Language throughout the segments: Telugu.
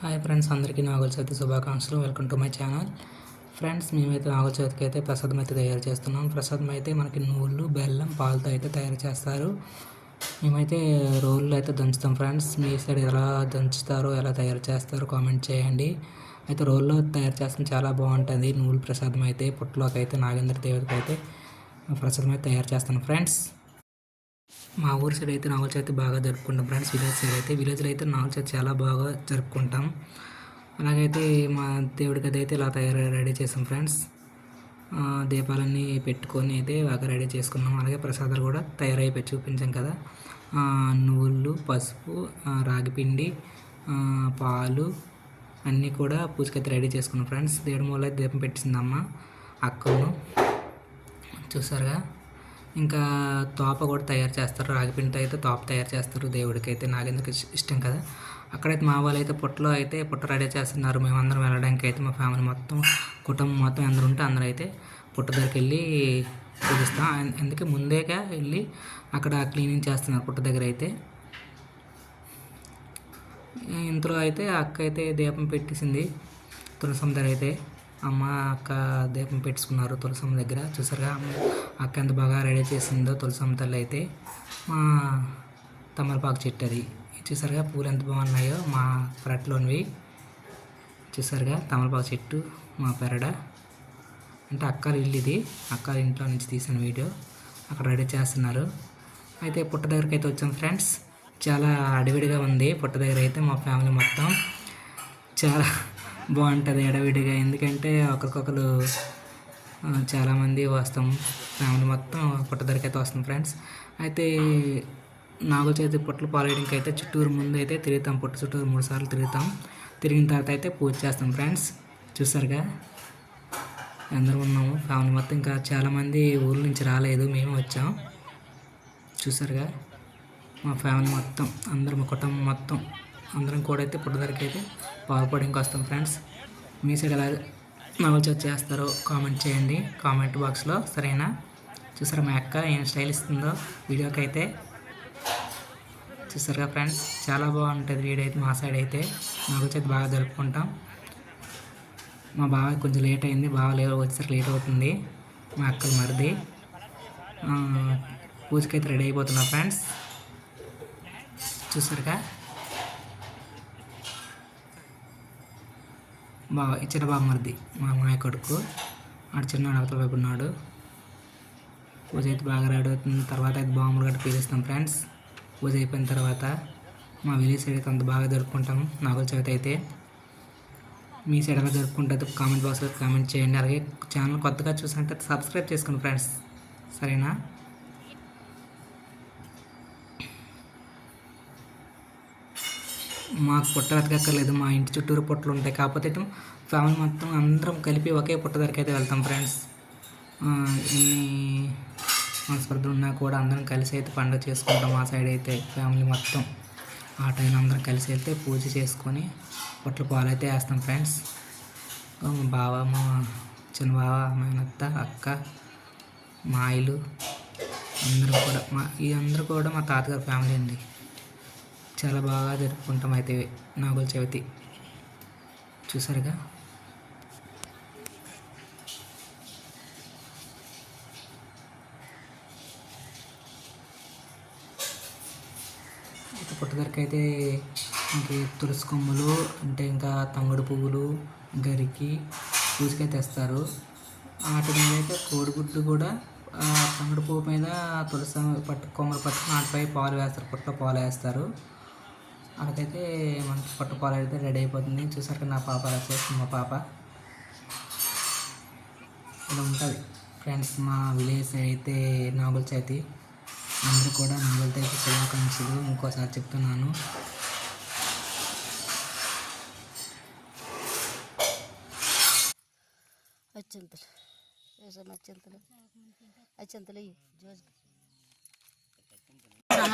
హాయ్ ఫ్రెండ్స్ అందరికీ నాగుల చవితి శుభాకాంక్షలు. Welcome to my channel. Friends మేమైతే నాగుల చవితికి అయితే ప్రసాదం అయితే తయారు చేస్తున్నాం. ప్రసాదం అయితే మనకి నువ్వులు బెల్లం పాలతో అయితే తయారు చేస్తారు. మేమైతే రోళ్ళు అయితే దంచుతాం ఫ్రెండ్స్. మీ సైడ్ ఎలా దంచుతారో ఎలా తయారు చేస్తారో కామెంట్ చేయండి. అయితే రోల్లో తయారు చేస్తాం చాలా బాగుంటుంది. నువ్వుల ప్రసాదం అయితే పుట్టలోకి అయితే నాగేంద్ర దేవతకి అయితే ప్రసాదం అయితే తయారు చేస్తాను ఫ్రెండ్స్. మా ఊరి సైడ్ అయితే నాగుల చవితి బాగా జరుపుకుంటాం ఫ్రెండ్స్. విలేజ్ సైడ్ అయితే విలేజ్లో అయితే నాగుల చవితి చాలా బాగా జరుపుకుంటాం. అలాగైతే మా దేవుడికి అయితే ఇలా తయారు రెడీ చేసాం ఫ్రెండ్స్. దీపాలన్నీ పెట్టుకొని అయితే బాగా రెడీ చేసుకున్నాం. అలాగే ప్రసాదాలు కూడా తయారైపోయి చూపించాం కదా. నువ్వులు పసుపు రాగిపిండి పాలు అన్నీ కూడా పూజకైతే రెడీ చేసుకున్నాం ఫ్రెండ్స్. దేవుడి మూల అయితే దీపం పెట్టిందమ్మ అక్కను. చూసారుగా? ఇంకా తోప కూడా తయారు చేస్తారు. రాగిపిండితో అయితే తోప తయారు చేస్తారు. దేవుడికి అయితే నాగేంద్రకి ఇష్టం కదా. అక్కడైతే మా వాళ్ళు అయితే పుట్టలో అయితే పుట్ట రెడీ చేస్తున్నారు. మేమందరం వెళ్ళడానికి అయితే మా ఫ్యామిలీ మొత్తం కుటుంబం మొత్తం అందరూ ఉంటే అందరూ అయితే పుట్ట దగ్గరికి వెళ్ళి పూజిస్తాం. అందుకే ముందేగా వెళ్ళి అక్కడ క్లీనింగ్ చేస్తున్నారు పుట్ట దగ్గర అయితే. ఇంతలో అయితే అక్క అయితే దీపం పెట్టేసింది. తులసం దగ్గర అయితే. అమ్మ అక్క దీపం పెట్టుకున్నారు తులసమ్మ దగ్గర. చూసారుగా అమ్మ అక్క ఎంత బాగా రెడీ చేసిందో తులసమ్మ తల్లి అయితే. మా తమలపాకు చెట్టు అది చూసారుగా పూలు ఎంత బాగున్నాయో మా పెరట్లోనివి. చూసారుగా తమలపాకు చెట్టు మా పెరడ. అంటే అక్కల ఇల్లు ఇది. అక్కల ఇంట్లో నుంచి తీసిన వీడియో. అక్కడ రెడీ చేస్తున్నారు. అయితే పుట్ట దగ్గరికి అయితే వచ్చాం ఫ్రెండ్స్. చాలా అడివిడిగా ఉంది. పుట్ట దగ్గర అయితే మా ఫ్యామిలీ మొత్తం. చాలా బాగుంటుంది ఎడవిడిగా. ఎందుకంటే ఒకరికొకరు చాలామంది వస్తాం. ఫ్యామిలీ మొత్తం పుట్ట అయితే వస్తాం ఫ్రెండ్స్. అయితే నాగుల చేతి పుట్టలు పాలేయడానికి అయితే చుట్టూరు ముందు అయితే తిరుగుతాం. పుట్ట చుట్టూరు మూడు సార్లు తిరుగుతాం. తిరిగిన తర్వాత అయితే పూజ చేస్తాం ఫ్రెండ్స్. చూసారుగా? అందరూ ఉన్నాము. ఫ్యామిలీ మొత్తం ఇంకా చాలామంది ఊర్ల నుంచి రాలేదు. మేము వచ్చాం. చూసారుగా? మా ఫ్యామిలీ మొత్తం అందరం మా కుటుంబం మొత్తం అందరం కూడా అయితే పుట్టదరికి అయితే పవర్ పాల్పడానికి వస్తాం ఫ్రెండ్స్. మీ సైడ్ ఎలా నవల్ చేస్తారో కామెంట్ చేయండి. కామెంట్ బాక్స్లో సరేనా? చూసారా మా అక్క ఏం స్టైల్ ఇస్తుందో వీడియోకి అయితే చూసారుగా ఫ్రెండ్స్ చాలా బాగుంటుంది వీడియో అయితే మా సైడ్ అయితే. నవల్ చేతి బాగా జరుపుకుంటాం. మా బావ కొంచెం లేట్ అయింది. బావ లేవు వచ్చేసరికి లేట్ అవుతుంది. మా అక్కలు మరిది. పూజకి పూజకైతే రెడీ అయిపోతున్నా ఫ్రెండ్స్. చూసారుగా? బావ ఈ చిన్న బావ మరిది మా మాయ కొడుకు ఆడు చిన్నాడు అవతల వైపు ఉన్నాడు. పూజ అయితే బాగా రెడీ అవుతుంది. తర్వాత అయితే బాంబులు గట్ట పీలుస్తాం ఫ్రెండ్స్. పూజ అయిపోయిన తర్వాత మా విలేజ్ సైడ్ అయితే అంత బాగా జరుపుకుంటాం. నాగుల చవితి అయితే. మీ సైడ్ ఎలా జరుపుకుంటుందో కామెంట్ బాక్స్లో కామెంట్ చేయండి. అలాగే ఛానల్ కొత్తగా చూసినట్టు సబ్స్క్రైబ్ చేసుకోండి ఫ్రెండ్స్. సరేనా? మాకు పుట్ట వెతకక్కర్లేదు మా ఇంటి చుట్టూరు పుట్టలు ఉంటాయి. కాకపోతే ఫ్యామిలీ మొత్తం అందరం కలిపి ఒకే పుట్ట దగ్గరికి అయితే వెళ్తాం ఫ్రెండ్స్. ఆ, ఎన్ని మనస్పర్ధలు ఉన్నా కూడా అందరం కలిసి అయితే పండుగ చేసుకుంటాం మా సైడ్ అయితే ఫ్యామిలీ మొత్తం. ఆ టైం అందరం కలిసి వెళ్తే పూజ చేసుకొని పొట్ల పాలు అయితే వేస్తాం ఫ్రెండ్స్. మా బావ మా చిన్న బావ మేనత్త అక్క మా ఆయిలు అందరూ కూడా మా ఈ అందరూ కూడా మా తాతగారి ఫ్యామిలీ అండి. చాలా బాగా జరుపుకుంటాం అయితే నాగుల చవితి. చూసారుగా? ఇక పుట్టదరికి అయితే ఇంకే తులసి కొమ్మలు అంటే ఇంకా తంగుడు పువ్వులు గరికి పూజకైతే తెస్తారు. వాటి మీద అయితే కోడిగుడ్లు కూడా తంగుడు పువ్వు మీద తులసి పట్టు కొమ్మలు పట్టుకుని వాటిపై పాలు వేస్తారు పుట్ట పాలు వేస్తారు. అక్కడికైతే మనకి పట్టుకోవాలి అయితే రెడీ అయిపోతుంది. చూసారు కదా నా పాప అలా చేస్తుంది? మా పాప ఇలా ఉంటుంది. ఫ్రెండ్స్ మా విలేజ్ అయితే నాగుల చేతి. అందరూ కూడా నాగుల అయితే శుభాకాంక్షలు. ఇంకోసారి చెప్తున్నాను. అచ్చంతలు. అచ్చంతలు. అచ్చంతలు జోజ్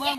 బాయ్